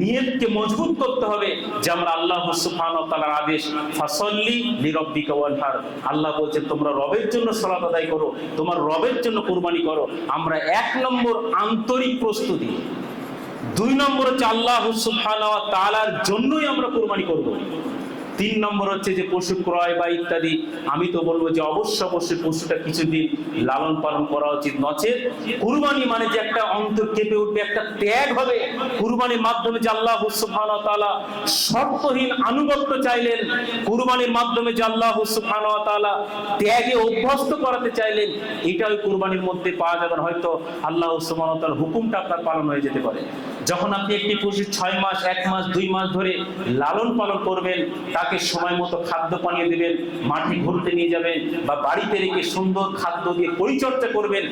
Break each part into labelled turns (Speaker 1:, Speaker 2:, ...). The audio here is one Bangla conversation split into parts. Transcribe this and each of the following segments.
Speaker 1: নিয়তকে মজবুত করতে হবে, যে আমরা আল্লাহ সুবহানাহু ওয়া তাআলার আদেশ, ফাসল্লি ওয়ানহার আল্লাহ বলছেন, তোমরা রবের জন্য সালাত আদায় করো, তোমার রবের জন্য কুরবানি করো। আমরা এক নম্বর আন্তরিক প্রস্তুতি। দুই নম্বর হচ্ছে আল্লাহ সুবহানাহু ওয়া তাআলার জন্যই আমরা কুরবানি করব। তিন নম্বর হচ্ছে যে পশু ক্রয় বা ইত্যাদি। আমি তো বলব যে অবশ্য অবশ্যই পশুটা কিছুদিন লালন পালন করা উচিত নচেত। কুরবানি মানে যে একটা অন্তর কেঁপে উঠবে, একটা ত্যাগ হবে। কুরবানির মাধ্যমে যে আল্লাহ তাআলা শর্তহীন আনুগত্য চাইলেন, কুরবানির মাধ্যমে যে আল্লাহ তাআলা ত্যাগে অভ্যস্ত করাতে চাইলেন, এটা ওই কুরবানির মধ্যে পাওয়া যাবে হয়তো আল্লাহ তাআলার হুকুমটা আপনার পালন হয়ে যেতে পারে। যখন আপনি একটি পশু ছয় মাস, এক মাস, দুই মাস ধরে লালন পালন করবেন তাকে সময় মতো খাদ্য পানীয় দেবেন মাঠে ঘুরতে নিয়ে যাবেন বা বাড়িতে রেখে সুন্দর খাদ্য দিয়ে পরিচর্যা করবেন।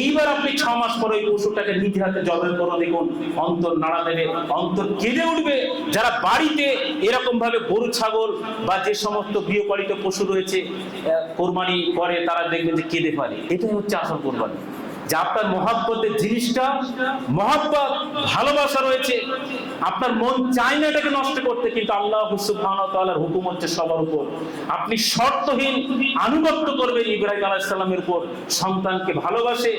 Speaker 1: এইবার আপনি ছ মাস পরে ওই পশুটাকে নিজে হাতে জবেন করো দেখুন, অন্তর নাড়া দেবে, অন্তর কেঁদে উঠবে। যারা বাড়িতে এরকম ভাবে গরু, ছাগল বা যে সমস্ত গৃহপালিত পশু রয়েছে কোরবানি করে, তারা দেখবেন যে কেঁদে পারে এটাই হচ্ছে আসল কোরবানি। যে আপনার মহাব্বতের জিনিসটা, মহাব্বত, ভালোবাসা রয়েছে। আপনার মন চায় না এটাকে নষ্ট করতে, কিন্তু আল্লাহ সুবহানাহু হুকুম হচ্ছে সবার উপর। আপনি শর্তহীন, আনুগত্য করবেন ইব্রাহিম আলাইহিস সালামের উপর। সন্তানকে ভালোবাসে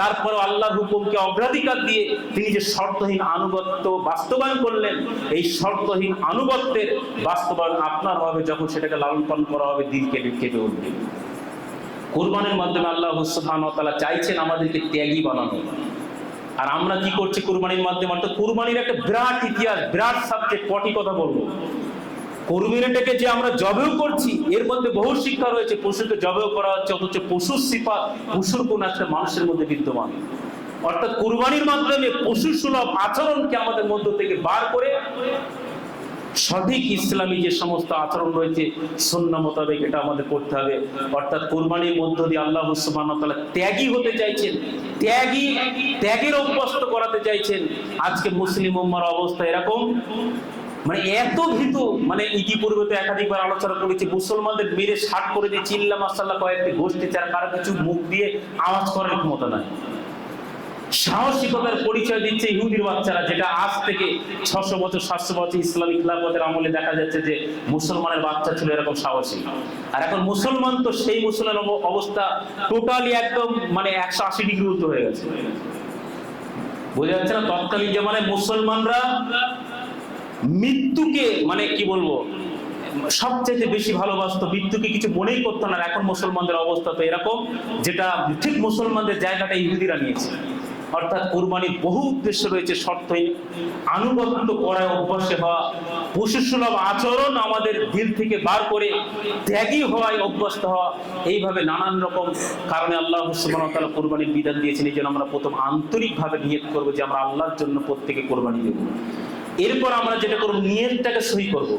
Speaker 1: তারপর আল্লাহর হুকুমকে অগ্রাধিকার দিয়ে তিনি যে শর্তহীন আনুগত্য বাস্তবায়ন করলেন, এই শর্তহীন আনুগত্যের বাস্তবায়ন আপনার হবে যখন সেটাকে লালন পালন করা হবে দিল কেটে কেটে উঠবে। কোরবানের মাধ্যমে আল্লাহ তাআলা চাইছেন আমাদেরকে ত্যাগী বানানো। আর আমরা কি করছি কোরবানির মাধ্যমে? অর্থাৎ কোরবানির একটা বিরাট ইতিহাস, বিরাট সাবজেক্ট কটি কথা বলব। কোরবানিটাকে যে আমরা জবেও করছি, এর মধ্যে বহু শিক্ষা রয়েছে। পশুকে জবেও করা হচ্ছে, অথচ পশুর সিফাত, পশুর কোন একটা মানুষের মধ্যে বিদ্যমান। অর্থাৎ কোরবানির মাধ্যমে পশু সুলভ আচরণকে আমাদের মধ্য থেকে বার করে সঠিক ইসলামী যে সমস্ত আচরণ রয়েছে সন্ন্য মোতাবেক এটা আমাদের করতে হবে। অর্থাৎ কোরবানির মধ্য দিয়ে আল্লাহ সুবহানাহু ওয়া ত্যাগী হতে চাইছেন। ত্যাগী, ত্যাগের অভ্যস্ত করাতে চাইছেন। আজকে মুসলিম উম্মার অবস্থা এরকম। মানে এত ভীতু মানে ইতিপূর্বে তো একাধিকবার আলোচনা করেছি, মুসলমানদের মেরে ষাট করে দিয়ে চিল্লা মাসাল্লাহ কয়েকটি গোষ্ঠী ছাড়া কারও কিছু মুখ দিয়ে আওয়াজ করার ক্ষমতা নাই। সাহসিকতার পরিচয় দিচ্ছে ইহুদির বাচ্চারা, যেটা আজ থেকে ছশো বছর, সাতশো বছর ইসলামিক খিলাফতের আমলে দেখা যাচ্ছে যে মুসলমানের বাচ্চা ছিল এরকম সাহসী। আর এখন মুসলমান তো সেই মুসলমান অবস্থা টোটালি একদম মানে একশো আশি ডিগ্রি হয়ে গেছে। বোঝা যাচ্ছে না, তৎকালীন জামানায় মুসলমানরা মৃত্যুকে মানে কি বলব সবচেয়ে বেশি ভালোবাসতো, মৃত্যুকে কিছু মনেই করতো না এখন মুসলমানদের অবস্থা তো এরকম, যেটা ঠিক মুসলমানদের জায়গাটা ইহুদিরা নিয়েছে। অর্থাৎ কোরবানির বহু উদ্দেশ্য রয়েছে শর্তহীন আনুগত্য করায় অভ্যাসে হওয়া পশুসুলভ আচরণ আমাদের দিল থেকে বার করে ত্যাগী হওয়ায় অভ্যস্ত হওয়া, এইভাবে নানান রকম কারণে আল্লাহ তাআলা কোরবানির বিধান দিয়েছেন, এই জন্য আমরা প্রথম আন্তরিকভাবে নিয়ত করব যে আমরা আল্লাহর জন্য প্রত্যেকে কোরবানি দেব এরপর আমরা যেটা করব, নিয়তটাকে সহি করব।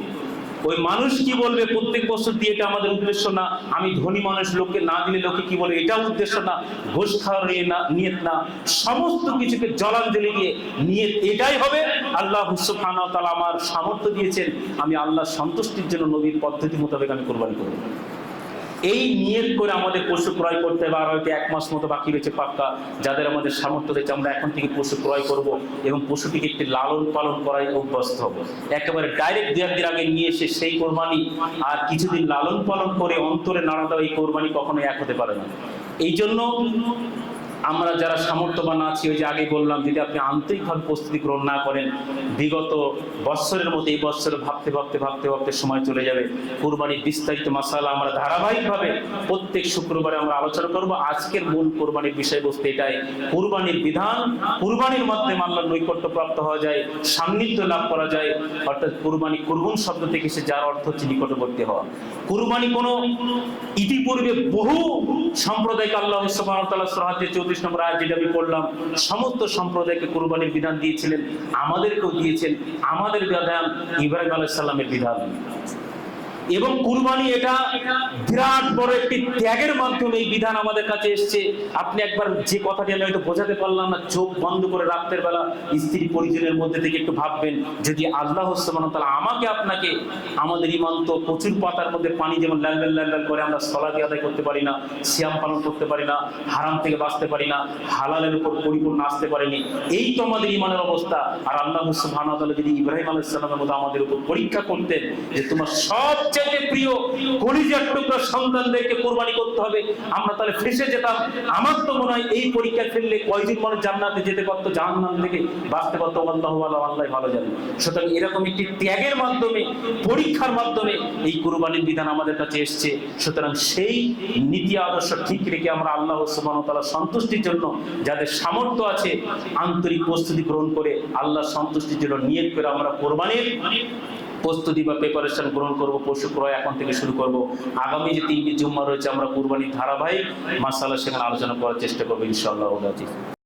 Speaker 1: ওই মানুষ কি বলবে? প্রত্যেক বছর দিয়ে এটা আমাদের উদ্দেশ্য না। আমি ধনী মানুষ, লোককে না দিলে লোকে কি বলে এটা উদ্দেশ্য না। ঘোষ খাওয়ার নিয়ে না নিয়ে না। সমস্ত কিছুকে জলাঞ্জলি গিয়ে নিয়ে এটাই হবে। আল্লাহ সুবহানাহু তালা আমার সামর্থ্য দিয়েছেন। আমি আল্লাহ সন্তুষ্টির জন্য নবীর পদ্ধতি মোতাবেক আমি কোরবানি করব। এই নিয়ত করে আমাদের পশু ক্রয় করতে হবে, আর হয়তো এক মাস মতো বাকি রয়েছে পাক্কা। যাদের আমাদের সামর্থ্য রয়েছে, আমরা এখন থেকে পশু ক্রয় করব এবং পশুটিকে একটি লালন পালন করাই অভ্যস্ত হব। একেবারে ডাইরেক্ট দু একদিন আগে নিয়ে এসে সেই কোরবানি আর কিছুদিন লালন পালন করে অন্তরে নাড়া দেওয়া এই কোরবানি কখনোই এক হতে পারে না। এই জন্য আমরা যারা সামর্থ্যবান আছি, ওই যে আগে বললাম, যদি আপনি আন্তরিকভাবে প্রস্তুতি গ্রহণ না করেন, বিগত বৎসরের মতো এই বৎসরে ভাবতে ভাবতে ভাবতে ভাবতে সময় চলে যাবে। কুরবানির বিস্তারিত মশালা আমরা ধারাবাহিকভাবে প্রত্যেক শুক্রবারে আমরা আলোচনা করব। আজকের মূল কোরবানির বিষয়বস্তু এটাই। কুরবানির বিধান, কুরবানির মাধ্যমে আল্লাহর নৈকট্য প্রাপ্ত হওয়া যায়, সান্নিধ্য লাভ করা যায়। অর্থাৎ কুরবানি কুরবুন শব্দ থেকে সে যার অর্থ হচ্ছে নিকটবর্তী হওয়া। কুরবানি কোনো ইতিপূর্বে বহু সাম্প্রদায়িক আল্লাহ সুবহানাহু ওয়া তাআলা সূরা 34 নম্বর আয় যেটা আমি পড়লাম সমস্ত সম্প্রদায়কে কোরবানির বিধান দিয়েছিলেন, আমাদেরকেও দিয়েছেন, আমাদের বিধান ইব্রাহিম আলাইসাল্লামের বিধান। এবং কুরবানি এটা বিরাট বড় একটি ত্যাগের মাধ্যমে এই বিধান আমাদের কাছে এসছে। আপনি একবার যে কথাটি আমি হয়তো বোঝাতে পারলাম না, চোখ বন্ধ করে রাত্রের বেলা স্ত্রী পরিজনের মধ্যে থেকে একটু ভাববেন, যদি আল্লাহ তাআলা আমাকে আপনাকে, আমাদের ইমান তো প্রচুর পাতার মধ্যে পানি যেমন লাল লাল করে আমরা সলাদি আদায় করতে পারি না, সিয়াম পালন করতে পারি না, হারাম থেকে বাঁচতে পারি না, হালালের উপর পরিপূর্ণ আসতে পারিনি, এই তো আমাদের ইমানের অবস্থা। আর আল্লাহ সুবহানাহু ওয়া যদি ইব্রাহিম আলাইহিস সালামের মতো আমাদের উপর পরীক্ষা করতেন যে তোমার সবচেয়ে প্রিয় কলিজার টুকরা সন্তানদেরকে কোরবানি করতে হবে। আমরা তাহলে ফেসে যেতাম। আমার তো মনে হয় এই পরীক্ষা ফেললে কয়দিন মানুষ জান্নাতে যেতে পারতো, জাহান্নাম থেকে বাঁচতে পারতো। আল্লাহ আল্লাহ আল্লাহ ভালো জানে। সুতরাং এরকম একটি ত্যাগের মাধ্যমে, পরীক্ষার মাধ্যমে এই কুরবানির বিধান আমাদের কাছে এসছে। সুতরাং সেই নীতি আদর্শ ঠিক রেখে আমরা আল্লাহ ওয়া তাআলার সন্তুষ্টির জন্য যাদের সামর্থ্য আছে, আন্তরিক প্রস্তুতি গ্রহণ করে আল্লাহ সন্তুষ্টির জন্য নিয়ত করে আমরা কোরবানির প্রস্তুতি বা প্রিপারেশন গ্রহণ করব, পশু ক্রয় এখন থেকে শুরু করব। আগামী যে তিনটি জুম্মা রয়েছে, আমরা কুরবানির ধারাবাহিক মার্শাল্লাহ সেখানে আলোচনা করার চেষ্টা করব ইনশাআল্লাহ